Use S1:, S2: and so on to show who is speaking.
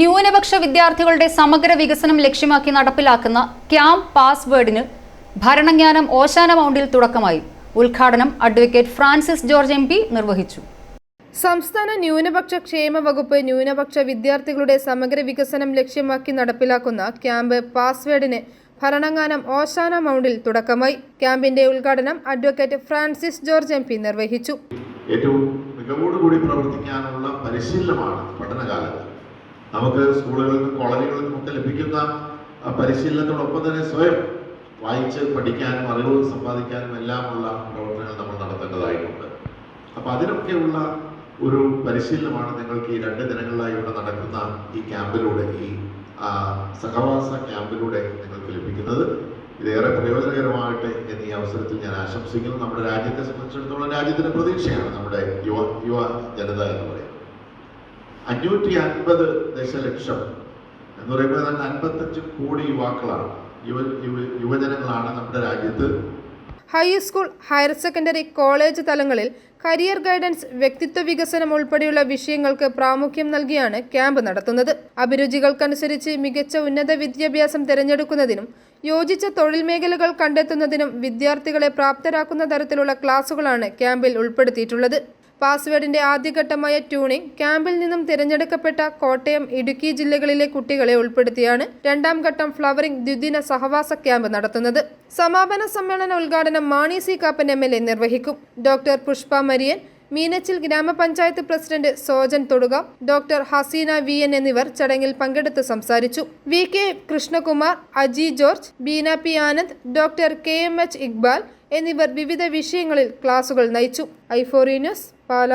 S1: ന്യൂനപക്ഷ വിദ്യാർത്ഥികളുടെ സമഗ്ര വികസനം ലക്ഷ്യമാക്കി നടപ്പിലാക്കുന്ന ക്യാമ്പ് പാസ്വേഡിന് ഭരണജ്ഞാനം ഓശാന മൗണ്ടിൽ തുടക്കമായി. ഉദ്ഘാടനം advocate Francis George M P നിർവഹിച്ചു.
S2: സംസ്ഥാന ന്യൂനപക്ഷ ക്ഷേമ വകുപ്പ് ന്യൂനപക്ഷ വിദ്യാർത്ഥികളുടെ സമഗ്ര വികസനം ലക്ഷ്യമാക്കി നടപ്പിലാക്കുന്ന ക്യാമ്പ് പാസ്വേഡിന് ഭരണങ്ങാനം ഓശാന മൗണ്ടിൽ തുടക്കമായി. ക്യാമ്പിന്റെ ഉദ്ഘാടനം advocate Francis George M P നിർവഹിച്ചു.
S3: ഏറ്റവും മികവോടുകൂടി പ്രവർത്തിക്കാനുള്ള പരിശീലനമാണ് പഠനകാലത്ത്. നമുക്ക് സ്കൂളുകളിലും കോളേജുകളിലും ഒക്കെ ലഭിക്കുന്ന പരിശീലനത്തോടൊപ്പം തന്നെ സ്വയം വായിച്ച് പഠിക്കാനും അറിവ് സമ്പാദിക്കാനും എല്ലാമുള്ള പ്രവർത്തനങ്ങൾ നമ്മൾ നടത്തേണ്ടതായിട്ടുണ്ട്. അപ്പം അതിനൊക്കെയുള്ള ഒരു പരിശീലനമാണ് നിങ്ങൾക്ക് ഈ രണ്ട് ദിനങ്ങളിലായി ഇവിടെ നടക്കുന്ന ഈ ക്യാമ്പിലൂടെ ഈ സഹവാസ ക്യാമ്പിലൂടെ നിങ്ങൾക്ക് ലഭിക്കുന്നത്. ഇതേറെ പ്രയോജനകരമാകട്ടെ എന്ന് ഈ അവസരത്തിൽ ഞാൻ ആശംസിക്കുന്നു. നമ്മുടെ രാജ്യത്തെ സംബന്ധിച്ചിടത്തോളം രാജ്യത്തിന്റെ പ്രതീക്ഷയാണ് നമ്മുടെ യുവ യുവ ജനത എന്ന് പറയുന്നത്. അഞ്ഞൂറ്റി അൻപത് ദശലക്ഷം എന്ന് പറയുമ്പോൾ തന്നെ അൻപത്തഞ്ച് കോടി യുവാക്കളാണ്. യുവ യുവ യുവജനങ്ങളാണ് നമ്മുടെ രാജ്യത്ത്.
S2: High school higher secondary college തലങ്ങളിൽ കരിയർ ഗൈഡൻസ് വ്യക്തിത്വ വികസനം ഉൾപ്പെടെയുള്ള വിഷയങ്ങൾക്ക് പ്രാമുഖ്യം നൽകിയാണ് ക്യാമ്പ് നടത്തുന്നത്. അഭിരുചികൾക്കനുസരിച്ച് മികച്ച ഉന്നത വിദ്യാഭ്യാസം തിരഞ്ഞെടുക്കുന്നതിനും യോജിച്ച തൊഴിൽ മേഖലകൾ കണ്ടെത്തുന്നതിനും വിദ്യാർത്ഥികളെ പ്രാപ്തരാക്കുന്ന തരത്തിലുള്ള ക്ലാസുകളാണ് ക്യാമ്പിൽ ഉൾപ്പെടുത്തിയിട്ടുള്ളത്. പാസ്വേഡിന്റെ ആദ്യഘട്ടമായ ട്യൂണിംഗ് ക്യാമ്പിൽ നിന്നും തിരഞ്ഞെടുക്കപ്പെട്ട കോട്ടയം ഇടുക്കി ജില്ലകളിലെ കുട്ടികളെ ഉൾപ്പെടുത്തിയാണ് രണ്ടാം ഘട്ടം ഫ്ലവറിംഗ് ദ്വിദിന സഹവാസ ക്യാമ്പ് നടത്തുന്നത്. സമാപന സമ്മേളന ഉദ്ഘാടനം മാണി സി കാപ്പൻ എം നിർവഹിക്കും. ഡോക്ടർ പുഷ്പ മരിയൻ മീനച്ചിൽ ഗ്രാമപഞ്ചായത്ത് president Sojan Thoduka doctor Haseena V N എന്നിവർ ചടങ്ങിൽ പങ്കെടുത്ത് സംസാരിച്ചു. V K Krishnakumar Aji George Beena P Anand doctor K M H Iqbal എന്നിവർ വിവിധ വിഷയങ്ങളിൽ ക്ലാസുകൾ നയിച്ചു. ഐഫോറി ന്യൂസ് പാല.